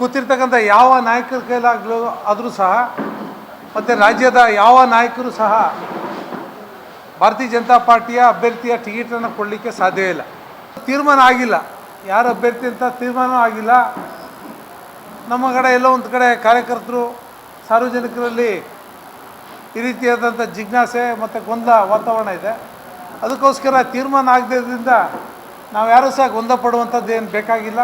ಕೂತಿರ್ತಕ್ಕಂಥ ಯಾವ ನಾಯಕರ ಕೈಲಾಗಲೂ ಆದರೂ ಸಹ, ಮತ್ತು ರಾಜ್ಯದ ಯಾವ ನಾಯಕರು ಸಹ ಭಾರತೀಯ ಜನತಾ ಪಾರ್ಟಿಯ ಅಭ್ಯರ್ಥಿಯ ಟಿಕೆಟನ್ನು ಕೊಡಲಿಕ್ಕೆ ಸಾಧ್ಯ ಇಲ್ಲ. ತೀರ್ಮಾನ ಆಗಿಲ್ಲ. ಯಾರು ಅಭ್ಯರ್ಥಿ ಅಂತ ತೀರ್ಮಾನ ಆಗಿಲ್ಲ. ನಮ್ಮ ಕಡೆ ಎಲ್ಲೋ ಒಂದು ಕಡೆ ಕಾರ್ಯಕರ್ತರು ಸಾರ್ವಜನಿಕರಲ್ಲಿ ಈ ರೀತಿಯಾದಂಥ ಜಿಜ್ಞಾಸೆ ಮತ್ತು ಗೊಂದಲ ವಾತಾವರಣ ಇದೆ. ಅದಕ್ಕೋಸ್ಕರ ತೀರ್ಮಾನ ಆಗದಿದ್ದರಿಂದ ನಾವು ಯಾರೂ ಸಹ ಗೊಂದಲ ಪಡುವಂಥದ್ದು ಏನು ಬೇಕಾಗಿಲ್ಲ.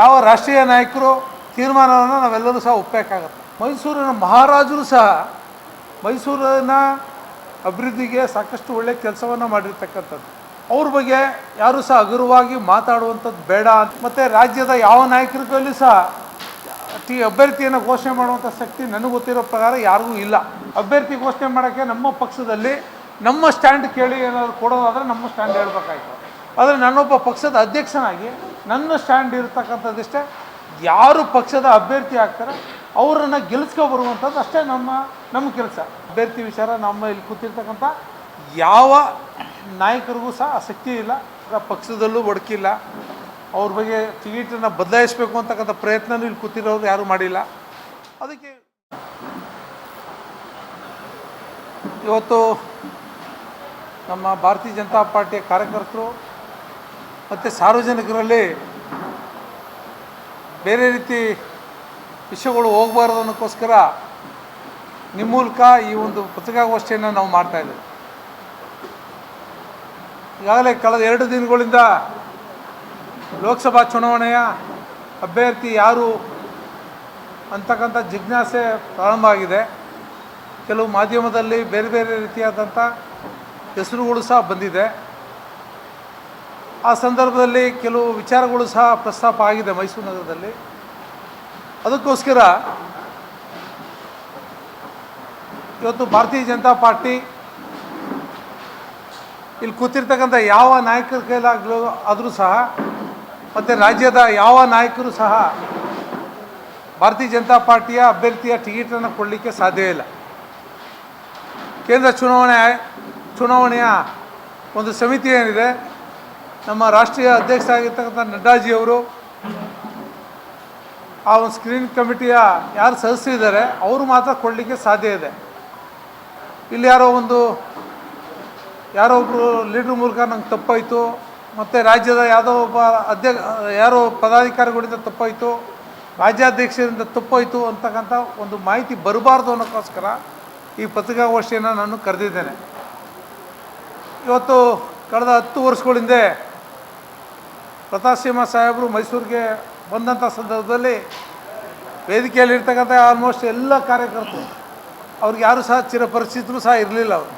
ಯಾವ ರಾಷ್ಟ್ರೀಯ ನಾಯಕರು ತೀರ್ಮಾನವನ್ನು ನಾವೆಲ್ಲರೂ ಸಹ ಒಪ್ಪಬೇಕಾಗತ್ತೆ ಮೈಸೂರಿನ ಮಹಾರಾಜರು ಸಹ, ಮೈಸೂರಿನ ಅಭಿವೃದ್ಧಿಗೆ ಸಾಕಷ್ಟು ಒಳ್ಳೆಯ ಕೆಲಸವನ್ನು ಮಾಡಿರ್ತಕ್ಕಂಥದ್ದು. ಅವ್ರ ಬಗ್ಗೆ ಯಾರೂ ಸಹ ಹಗುರವಾಗಿ ಮಾತಾಡುವಂಥದ್ದು ಬೇಡ ಮತ್ತು ರಾಜ್ಯದ ಯಾವ ನಾಯಕರ ಕೈಲೂ ಸಹ ಟಿ, ಅಭ್ಯರ್ಥಿಯನ್ನು ಘೋಷಣೆ ಮಾಡುವಂಥ ಶಕ್ತಿ ನನಗೆ ಗೊತ್ತಿರೋ ಪ್ರಕಾರ ಯಾರಿಗೂ ಇಲ್ಲ. ಅಭ್ಯರ್ಥಿ ಘೋಷಣೆ ಮಾಡೋಕ್ಕೆ ನಮ್ಮ ಪಕ್ಷದಲ್ಲಿ ನಮ್ಮ ಸ್ಟ್ಯಾಂಡ್ ಕೇಳಿ ಏನಾದರೂ ಕೊಡೋದಾದರೆ ನಮ್ಮ ಸ್ಟ್ಯಾಂಡ್ ಹೇಳ್ಬೇಕಾಯ್ತು. ಆದರೆ ನನ್ನೊಬ್ಬ ಪಕ್ಷದ ಅಧ್ಯಕ್ಷನಾಗಿ ನನ್ನ ಸ್ಟ್ಯಾಂಡ್ ಇರತಕ್ಕಂಥದ್ದಿಷ್ಟೇ. ಯಾರು ಪಕ್ಷದ ಅಭ್ಯರ್ಥಿ ಆಗ್ತಾರೆ ಅವರನ್ನು ಗೆಲ್ಸ್ಕೊ ಬರುವಂಥದ್ದು ಅಷ್ಟೇ ನಮ್ಮ ನಮ್ಮ ಕೆಲಸ. ಅಭ್ಯರ್ಥಿ ವಿಚಾರ ನಮ್ಮ ಇಲ್ಲಿ ಕೂತಿರ್ತಕ್ಕಂಥ ಯಾವ ನಾಯಕರಿಗೂ ಸಹ ಆಸಕ್ತಿ ಇಲ್ಲ ಪಕ್ಷದಲ್ಲೂ ಒಡಕಿಲ್ಲ. ಅವ್ರ ಬಗ್ಗೆ ಟಿಕೆಟನ್ನು ಬದಲಾಯಿಸಬೇಕು ಅಂತಕ್ಕಂಥ ಪ್ರಯತ್ನನೂ ಇಲ್ಲಿ ಕೂತಿರೋರು ಯಾರೂ ಮಾಡಿಲ್ಲ. ಅದಕ್ಕೆ ಇವತ್ತು ನಮ್ಮ ಭಾರತೀಯ ಜನತಾ ಪಾರ್ಟಿಯ ಕಾರ್ಯಕರ್ತರು ಮತ್ತು ಸಾರ್ವಜನಿಕರಲ್ಲಿ ಬೇರೆ ರೀತಿ ವಿಷಯಗಳು ಹೋಗಬಾರ್ದು ಅನ್ನೋಕ್ಕೋಸ್ಕರ ನಿಮ್ಮ ಮೂಲಕ ಈ ಒಂದು ಪತ್ರಿಕಾಗೋಷ್ಠಿಯನ್ನು ನಾವು ಮಾಡ್ತಾಯಿದ್ದೇವೆ ಈಗಾಗಲೇ ಕಳೆದ ಎರಡು ದಿನಗಳಿಂದ ಲೋಕಸಭಾ ಚುನಾವಣೆಯ ಅಭ್ಯರ್ಥಿ ಯಾರು ಅಂತಕ್ಕಂಥ ಜಿಜ್ಞಾಸೆ ಪ್ರಾರಂಭ ಆಗಿದೆ. ಕೆಲವು ಮಾಧ್ಯಮದಲ್ಲಿ ಬೇರೆ ಬೇರೆ ರೀತಿಯಾದಂಥ ಹೆಸರುಗಳು ಸಹ ಬಂದಿದೆ. ಆ ಸಂದರ್ಭದಲ್ಲಿ ಕೆಲವು ವಿಚಾರಗಳು ಸಹ ಪ್ರಸ್ತಾಪ ಆಗಿದೆ ಮೈಸೂರು ನಗರದಲ್ಲಿ. ಅದಕ್ಕೋಸ್ಕರ ಇವತ್ತು ಭಾರತೀಯ ಜನತಾ ಪಾರ್ಟಿ ಇಲ್ಲಿ ಕೂತಿರ್ತಕ್ಕಂಥ ಯಾವ ನಾಯಕರ ಕೈಲಾಗಲೂ ಆದರೂ ಸಹ ಮತ್ತು ರಾಜ್ಯದ ಯಾವ ನಾಯಕರು ಸಹ ಭಾರತೀಯ ಜನತಾ ಪಾರ್ಟಿಯ ಅಭ್ಯರ್ಥಿಯ ಟಿಕೆಟನ್ನು ಕೊಡಲಿಕ್ಕೆ ಸಾಧ್ಯ ಇಲ್ಲ. ಕೇಂದ್ರ ಚುನಾವಣೆ, ಚುನಾವಣೆಯ ಒಂದು ಸಮಿತಿ ಏನಿದೆ ನಮ್ಮ ರಾಷ್ಟ್ರೀಯ ಅಧ್ಯಕ್ಷರಾಗಿರ್ತಕ್ಕಂಥ ನಡ್ಡಾಜಿಯವರು ಆ ಒಂದು ಸ್ಕ್ರೀನ್ ಕಮಿಟಿಯ ಯಾರು ಸದಸ್ಯರಿದ್ದಾರೆ ಅವರು ಮಾತ್ರ ಕೊಡಲಿಕ್ಕೆ ಸಾಧ್ಯ ಇದೆ. ಇಲ್ಲಿ ಯಾರೋ ಒಂದು, ಯಾರೋ ಒಬ್ಬರು ಲೀಡ್ರ್ ಮೂಲಕ ನಂಗೆ ತಪ್ಪಾಯಿತು, ಮತ್ತು ರಾಜ್ಯದ ಯಾವುದೋ ಒಬ್ಬ ಅಧ್ಯಕ್ಷ, ಯಾರೋ ಪದಾಧಿಕಾರಿಗಳಿಂದ ತಪ್ಪಾಯಿತು, ರಾಜ್ಯಾಧ್ಯಕ್ಷರಿಂದ ತಪ್ಪಾಯಿತು ಅಂತಕ್ಕಂಥ ಒಂದು ಮಾಹಿತಿ ಬರಬಾರ್ದು ಅನ್ನೋಕ್ಕೋಸ್ಕರ ಈ ಪತ್ರಿಕಾಗೋಷ್ಠಿಯನ್ನು ನಾನು ಕರೆದಿದ್ದೇನೆ. ಇವತ್ತು ಕಳೆದ ಹತ್ತು ವರ್ಷಗಳಿಂದ ಪ್ರತಾಪ್ ಸಿಂಹ ಸಾಹೇಬರು ಮೈಸೂರಿಗೆ ಬಂದಂಥ ಸಂದರ್ಭದಲ್ಲಿ ವೇದಿಕೆಯಲ್ಲಿರ್ತಕ್ಕಂಥ ಆಲ್ಮೋಸ್ಟ್ ಎಲ್ಲ ಕಾರ್ಯಕರ್ತರು, ಅವ್ರಿಗೆ ಯಾರೂ ಸಹ ಚಿರಪರಿಚಿತರು ಸಹ ಇರಲಿಲ್ಲ ಅವರು.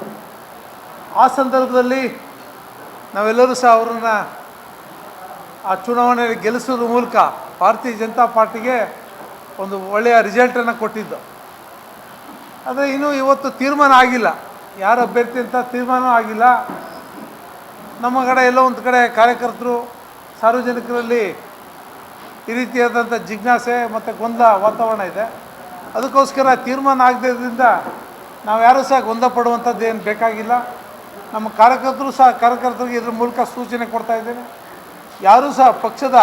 ಆ ಸಂದರ್ಭದಲ್ಲಿ ನಾವೆಲ್ಲರೂ ಸಹ ಅವರನ್ನು ಆ ಚುನಾವಣೆಯಲ್ಲಿ ಗೆಲ್ಲಿಸೋದ್ರ ಮೂಲಕ ಭಾರತೀಯ ಜನತಾ ಪಾರ್ಟಿಗೆ ಒಂದು ಒಳ್ಳೆಯ ರಿಸಲ್ಟನ್ನು ಕೊಟ್ಟಿದ್ದು. ಆದರೆ ಇನ್ನೂ ಇವತ್ತು ತೀರ್ಮಾನ ಆಗಿಲ್ಲ. ಯಾರು ಅಭ್ಯರ್ಥಿ ಅಂತ ತೀರ್ಮಾನ ಆಗಿಲ್ಲ. ನಮ್ಮ ಕಡೆ ಎಲ್ಲೋ ಒಂದು ಕಡೆ ಕಾರ್ಯಕರ್ತರು ಸಾರ್ವಜನಿಕರಲ್ಲಿ ಈ ರೀತಿಯಾದಂಥ ಜಿಜ್ಞಾಸೆ ಮತ್ತು ಗೊಂದಲ ವಾತಾವರಣ ಇದೆ. ಅದಕ್ಕೋಸ್ಕರ ತೀರ್ಮಾನ ಆಗದಿದ್ದರಿಂದ ನಾವು ಯಾರೂ ಸಹ ಗೊಂದಲ ಪಡುವಂಥದ್ದು ಏನು ಬೇಕಾಗಿಲ್ಲ. ನಮ್ಮ ಕಾರ್ಯಕರ್ತರು ಸಹ ಕಾರ್ಯಕರ್ತರಿಗೆ ಇದ್ರ ಮೂಲಕ ಸೂಚನೆ ಕೊಡ್ತಾ ಇದ್ದೇನೆ. ಯಾರೂ ಸಹ ಪಕ್ಷದ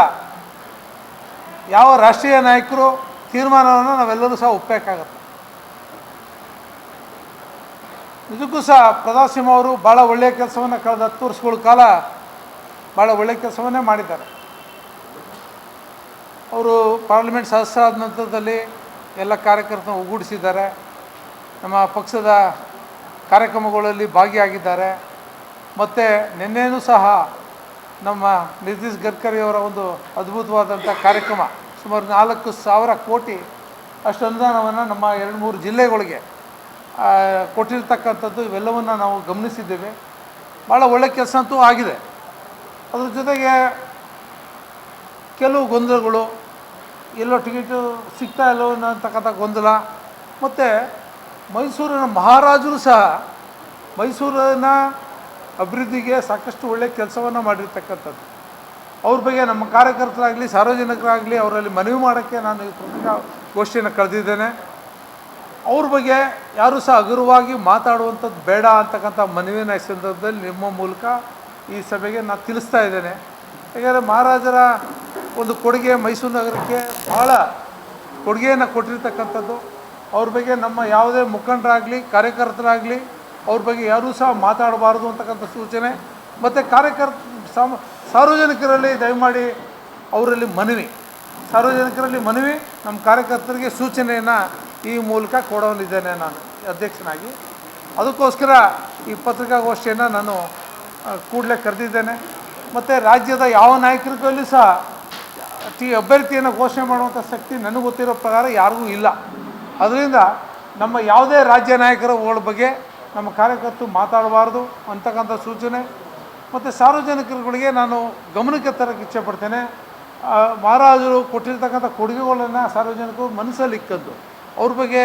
ಯಾವ ರಾಷ್ಟ್ರೀಯ ನಾಯಕರು ತೀರ್ಮಾನವನ್ನು ನಾವೆಲ್ಲರೂ ಸಹ ಒಪ್ಪಬೇಕಾಗತ್ತೆ. ನಿಜಕ್ಕೂ ಸಹ ಪ್ರದಾಸಿಂಹ ಅವರು ಭಾಳ ಒಳ್ಳೆಯ ಕೆಲಸವನ್ನು ಕಳೆದ ಹತ್ತು ವರ್ಷಗಳ ಕಾಲ ಭಾಳ ಒಳ್ಳೆಯ ಕೆಲಸವನ್ನೇ ಮಾಡಿದ್ದಾರೆ. ಅವರು ಪಾರ್ಲಿಮೆಂಟ್ ಸದಸ್ಯರಾದ ನಂತರದಲ್ಲಿ ಎಲ್ಲ ಕಾರ್ಯಕರ್ತನ ಒಗ್ಗೂಡಿಸಿದ್ದಾರೆ. ನಮ್ಮ ಪಕ್ಷದ ಕಾರ್ಯಕ್ರಮಗಳಲ್ಲಿ ಭಾಗಿಯಾಗಿದ್ದಾರೆ. ಮತ್ತು ನಿನ್ನೆನೂ ಸಹ ನಮ್ಮ ನಿತೀಶ್ ಗಡ್ಕರಿಯವರ ಒಂದು ಅದ್ಭುತವಾದಂಥ ಕಾರ್ಯಕ್ರಮ ಸುಮಾರು ನಾಲ್ಕು ಸಾವಿರ ಕೋಟಿ ಅಷ್ಟು ಅನುದಾನವನ್ನು ನಮ್ಮ ಎರಡು ಮೂರು ಜಿಲ್ಲೆಗಳಿಗೆ ಕೊಟ್ಟಿರ್ತಕ್ಕಂಥದ್ದು ಇವೆಲ್ಲವನ್ನು ನಾವು ಗಮನಿಸಿದ್ದೇವೆ. ಭಾಳ ಒಳ್ಳೆಯ ಕೆಲಸ ಅಂತೂ ಆಗಿದೆ. ಅದ್ರ ಜೊತೆಗೆ ಕೆಲವು ಗೊಂದಲಗಳು, ಎಲ್ಲೋ ಟಿಕೆಟು ಸಿಗ್ತಾ ಇಲ್ಲೋ ಅನ್ನತಕ್ಕಂಥ ಗೊಂದಲ. ಮತ್ತು ಮೈಸೂರಿನ ಮಹಾರಾಜರು ಸಹ, ಮೈಸೂರಿನ ಅಭಿವೃದ್ಧಿಗೆ ಸಾಕಷ್ಟು ಒಳ್ಳೆಯ ಕೆಲಸವನ್ನು ಮಾಡಿರ್ತಕ್ಕಂಥದ್ದು. ಅವ್ರ ಬಗ್ಗೆ ನಮ್ಮ ಕಾರ್ಯಕರ್ತರಾಗಲಿ, ಸಾರ್ವಜನಿಕರಾಗಲಿ ಅವರಲ್ಲಿ ಮನವಿ ಮಾಡೋಕ್ಕೆ ನಾನು ಈ ಗೋಷ್ಠಿಯನ್ನು ಕಳೆದಿದ್ದೇನೆ ಅವ್ರ ಬಗ್ಗೆ ಯಾರೂ ಸಹ ಹಗುರವಾಗಿ ಮಾತಾಡುವಂಥದ್ದು ಬೇಡ ಅಂತಕ್ಕಂಥ ಮನವಿನ ಸಂದರ್ಭದಲ್ಲಿ ನಿಮ್ಮ ಮೂಲಕ ಈ ಸಭೆಗೆ ನಾನು ತಿಳಿಸ್ತಾ ಇದ್ದೇನೆ. ಯಾಕಂದರೆ ಮಹಾರಾಜರ ಒಂದು ಕೊಡುಗೆ ಮೈಸೂರು ನಗರಕ್ಕೆ ಭಾಳ ಕೊಡುಗೆಯನ್ನು ಕೊಟ್ಟಿರ್ತಕ್ಕಂಥದ್ದು. ಅವ್ರ ಬಗ್ಗೆ ನಮ್ಮ ಯಾವುದೇ ಮುಖಂಡರಾಗಲಿ, ಕಾರ್ಯಕರ್ತರಾಗಲಿ, ಅವ್ರ ಬಗ್ಗೆ ಯಾರೂ ಸಹ ಮಾತಾಡಬಾರ್ದು ಅಂತಕ್ಕಂಥ ಸೂಚನೆ. ಮತ್ತು ಕಾರ್ಯಕರ್ತ ಸಾರ್ವಜನಿಕರಲ್ಲಿ ದಯಮಾಡಿ ಅವರಲ್ಲಿ ಮನವಿ. ಸಾರ್ವಜನಿಕರಲ್ಲಿ ಮನವಿ, ನಮ್ಮ ಕಾರ್ಯಕರ್ತರಿಗೆ ಸೂಚನೆಯನ್ನು ಈ ಮೂಲಕ ಕೊಡೋನಿದ್ದೇನೆ ನಾನು ಅಧ್ಯಕ್ಷನಾಗಿ. ಅದಕ್ಕೋಸ್ಕರ ಈ ಪತ್ರಿಕಾಗೋಷ್ಠಿಯನ್ನು ನಾನು ಕೂಡಲೇ ಕರೆದಿದ್ದೇನೆ. ಮತ್ತು ರಾಜ್ಯದ ಯಾವ ನಾಯಕರಿಗಲ್ಲಿ ಸಹ ಟಿ ಅಭ್ಯರ್ಥಿಯನ್ನು ಘೋಷಣೆ ಮಾಡುವಂಥ ಶಕ್ತಿ ನನಗೆ ಗೊತ್ತಿರೋ ಪ್ರಕಾರ ಯಾರಿಗೂ ಇಲ್ಲ. ಅದರಿಂದ ನಮ್ಮ ಯಾವುದೇ ರಾಜ್ಯ ನಾಯಕರುಗಳ ಬಗ್ಗೆ ನಮ್ಮ ಕಾರ್ಯಕರ್ತರು ಮಾತಾಡಬಾರ್ದು ಅಂತಕ್ಕಂಥ ಸೂಚನೆ. ಮತ್ತು ಸಾರ್ವಜನಿಕರುಗಳಿಗೆ ನಾನು ಗಮನಕ್ಕೆ ತರಕ್ಕೆ ಇಚ್ಛೆಪಡ್ತೇನೆ ಮಹಾರಾಜರು ಕೊಟ್ಟಿರ್ತಕ್ಕಂಥ ಕೊಡುಗೆಗಳನ್ನು ಸಾರ್ವಜನಿಕರು ಮನಸ್ಸಲ್ಲಿ ಇಕ್ಕದ್ದು. ಅವ್ರ ಬಗ್ಗೆ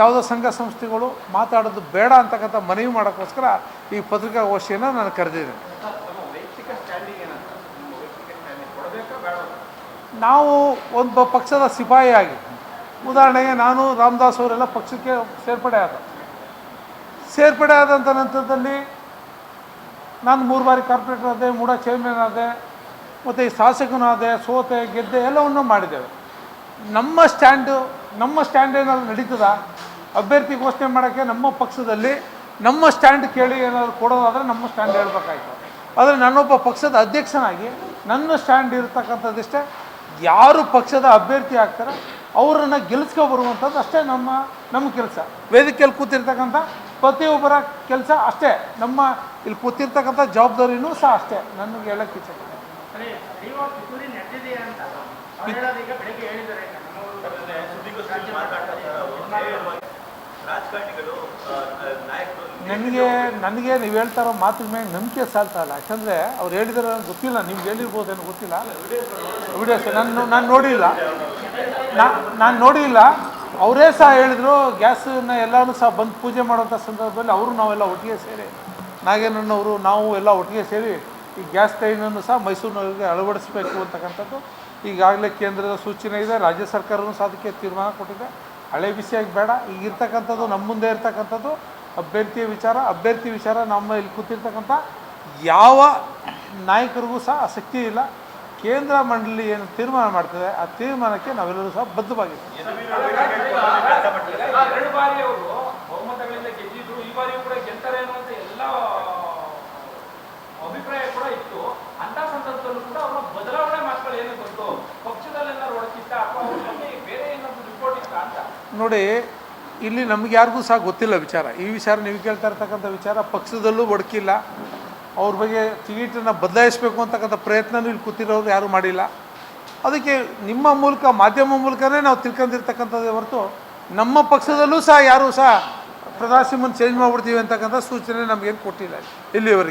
ಯಾವುದೋ ಸಂಘ ಸಂಸ್ಥೆಗಳು ಮಾತಾಡೋದು ಬೇಡ ಅಂತಕ್ಕಂಥ ಮನವಿ ಮಾಡೋಕ್ಕೋಸ್ಕರ ಈ ಪತ್ರಿಕಾಗೋಷ್ಠಿಯನ್ನು ನಾನು ಕರೆದಿದ್ದೇನೆ. ನಾವು ಒಂದು ಪಕ್ಷದ ಸಿಪಾಯಿಯಾಗಿ ಉದಾಹರಣೆಗೆ ನಾನು ರಾಮದಾಸ್ ಅವರೆಲ್ಲ ಪಕ್ಷಕ್ಕೆ ಸೇರ್ಪಡೆ ಆದ. ಸೇರ್ಪಡೆ ಆದಂಥ ನಂತರದಲ್ಲಿ ನಾನು ಮೂರು ಬಾರಿ ಕಾರ್ಪೊರೇಟರ್ ಆದೆ ಮೂಡ ಚೇರ್ಮನ್ ಆದೆ, ಮತ್ತು ಈ ಶಾಸಕನಾದೆ ಸೋತೆ, ಗೆದ್ದೆ ಎಲ್ಲವನ್ನೂ ಮಾಡಿದ್ದೇವೆ. ನಮ್ಮ ಸ್ಟ್ಯಾಂಡು ನಮ್ಮ ಸ್ಟ್ಯಾಂಡ್ ನಡೀತದ? ಅಭ್ಯರ್ಥಿ ಘೋಷಣೆ ಮಾಡೋಕ್ಕೆ ನಮ್ಮ ಪಕ್ಷದಲ್ಲಿ ನಮ್ಮ ಸ್ಟ್ಯಾಂಡ್ ಕೇಳಿ ಏನಾದರೂ ಕೊಡೋದಾದರೆ ನಮ್ಮ ಸ್ಟ್ಯಾಂಡ್ ಹೇಳ್ಬೇಕಾಯ್ತು. ಆದರೆ ನಾನೊಬ್ಬ ಪಕ್ಷದ ಅಧ್ಯಕ್ಷನಾಗಿ ನನ್ನ ಸ್ಟ್ಯಾಂಡ್ ಇರತಕ್ಕಂಥದ್ದಿಷ್ಟೇ ಯಾರು ಪಕ್ಷದ ಅಭ್ಯರ್ಥಿ ಆಗ್ತಾರೆ, ಅವರನ್ನು ಗೆಲ್ಲಿಸ್ಕೊ ಬರುವಂಥದ್ದು ಅಷ್ಟೇ ನಮ್ಮ ನಮ್ಮ ಕೆಲಸ. ವೇದಿಕೆಯಲ್ಲಿ ಕೂತಿರ್ತಕ್ಕಂಥ ಪ್ರತಿಯೊಬ್ಬರ ಕೆಲಸ ಅಷ್ಟೇ. ನಮ್ಮ ಇಲ್ಲಿ ಕೂತಿರ್ತಕ್ಕಂಥ ಜವಾಬ್ದಾರಿನೂ ಸಹ ಅಷ್ಟೇ. ನನಗೆ ಹೇಳಕ್ಕೆ ಇಚ್ಛೆ ನನಗೆ ನನಗೆ ನೀವು ಹೇಳ್ತಾ ಇರೋ ಮಾತಿನ ಮೇಲೆ ನಂಬಿಕೆ ಸಾಲ್ತಾ ಇಲ್ಲ. ಯಾಕಂದರೆ ಅವ್ರು ಹೇಳಿದ್ರೆ ಗೊತ್ತಿಲ್ಲ, ನಿಮ್ಗೆ ಹೇಳಿರ್ಬೋದೇನೋ ಗೊತ್ತಿಲ್ಲ. ವಿಡಿಯೋಸ್ ನಾನು ನಾನು ನೋಡಿಲ್ಲ. ನಾನು ನೋಡಿಲ್ಲ. ಅವರೇ ಸಹ ಹೇಳಿದ್ರು, ಗ್ಯಾಸನ್ನ ಎಲ್ಲರೂ ಸಹ ಬಂದು ಪೂಜೆ ಮಾಡುವಂಥ ಸಂದರ್ಭದಲ್ಲಿ ಅವರು ನಾವೆಲ್ಲ ಒಟ್ಟಿಗೆ ಸೇರಿ ನಾಗೇನಣ್ಣವರು ನಾವು ಎಲ್ಲ ಒಟ್ಟಿಗೆ ಸೇರಿ ಈ ಗ್ಯಾಸ್ ಟ್ರೈನನ್ನು ಸಹ ಮೈಸೂರಿನವರಿಗೆ ಅಳವಡಿಸಬೇಕು ಅಂತಕ್ಕಂಥದ್ದು ಈಗಾಗಲೇ ಕೇಂದ್ರದ ಸೂಚನೆ ಇದೆ, ರಾಜ್ಯ ಸರ್ಕಾರವೂ ಸಹ ಅದಕ್ಕೆ ತೀರ್ಮಾನ ಕೊಟ್ಟಿದೆ. ಹಳೆ ಬಿಸಿಯಾಗಿ ಬೇಡ, ಈಗ ಇರ್ತಕ್ಕಂಥದ್ದು ನಮ್ಮ ಮುಂದೆ ಇರ್ತಕ್ಕಂಥದ್ದು ಅಭ್ಯರ್ಥಿಯ ವಿಚಾರ. ಅಭ್ಯರ್ಥಿ ವಿಚಾರ ನಮ್ಮ ಇಲ್ಲಿ ಕೂತಿರ್ತಕ್ಕಂಥ ಯಾವ ನಾಯಕರಿಗೂ ಸಹ ಆಸಕ್ತಿ ಇಲ್ಲ. ಕೇಂದ್ರ ಮಂಡಳಿ ಏನು ತೀರ್ಮಾನ ಮಾಡ್ತದೆ, ಆ ತೀರ್ಮಾನಕ್ಕೆ ನಾವೆಲ್ಲರೂ ಸಹ ಬದ್ಧವಾಗಿದ್ದೀವಿ ಎರಡು ಬಾರಿ ಅವರು ಬಹುಮತಗಳಿಂದ ಗೆದ್ದಿದ್ರು ಈ ಬಾರಿಯೂ ಕೂಡ ಗೆಲ್ತಾರೆ ಅನ್ನುವಂತ ಎಲ್ಲ ಅಭಿಪ್ರಾಯ ಕೂಡ ಇತ್ತು ಅಂತ ಸಂದರ್ಭದಲ್ಲೂ ಕೂಡ ಅವರ ಬದಲಾವಣೆ ಮಾತುಗಳು ಏನು ಬಂತು ಪಕ್ಷದಲ್ಲೇನಾದ್ರು ಒಡಕಿತ್ತ ಅಥವಾ ಅವ್ರ ಬಗ್ಗೆ ಬೇರೆ ಏನಾದ್ರು ರಿಪೋರ್ಟ್ ಇತ್ತ ಅಂತ ನೋಡಿ, ಇಲ್ಲಿ ನಮ್ಗೆ ಯಾರಿಗೂ ಸಹ ಗೊತ್ತಿಲ್ಲ ವಿಚಾರ. ಈ ವಿಚಾರ ನೀವು ಕೇಳ್ತಾ ಇರ್ತಕ್ಕಂಥ ವಿಚಾರ ಪಕ್ಷದಲ್ಲೂ ಒಡಕಿಲ್ಲ ಅವ್ರ ಬಗ್ಗೆ ಟಿಕೆಟನ್ನು ಬದಲಾಯಿಸಬೇಕು ಅಂತಕ್ಕಂಥ ಪ್ರಯತ್ನನೂ ಇಲ್ಲಿ ಕೂತಿರೋರು ಯಾರೂ ಮಾಡಿಲ್ಲ. ಅದಕ್ಕೆ ನಿಮ್ಮ ಮೂಲಕ, ಮಾಧ್ಯಮ ಮೂಲಕನೇ ನಾವು ತಿಳ್ಕೊಂಡಿರ್ತಕ್ಕಂಥದ್ದೇ ಹೊರತು ನಮ್ಮ ಪಕ್ಷದಲ್ಲೂ ಸಹ ಯಾರೂ ಸಹ ಪ್ರಧಾನ ಚೇಂಜ್ ಮಾಡಿಬಿಡ್ತೀವಿ ಅಂತಕ್ಕಂಥ ಸೂಚನೆ ನಮಗೇನು ಕೊಟ್ಟಿಲ್ಲ ಇಲ್ಲಿವರೆಗೆ.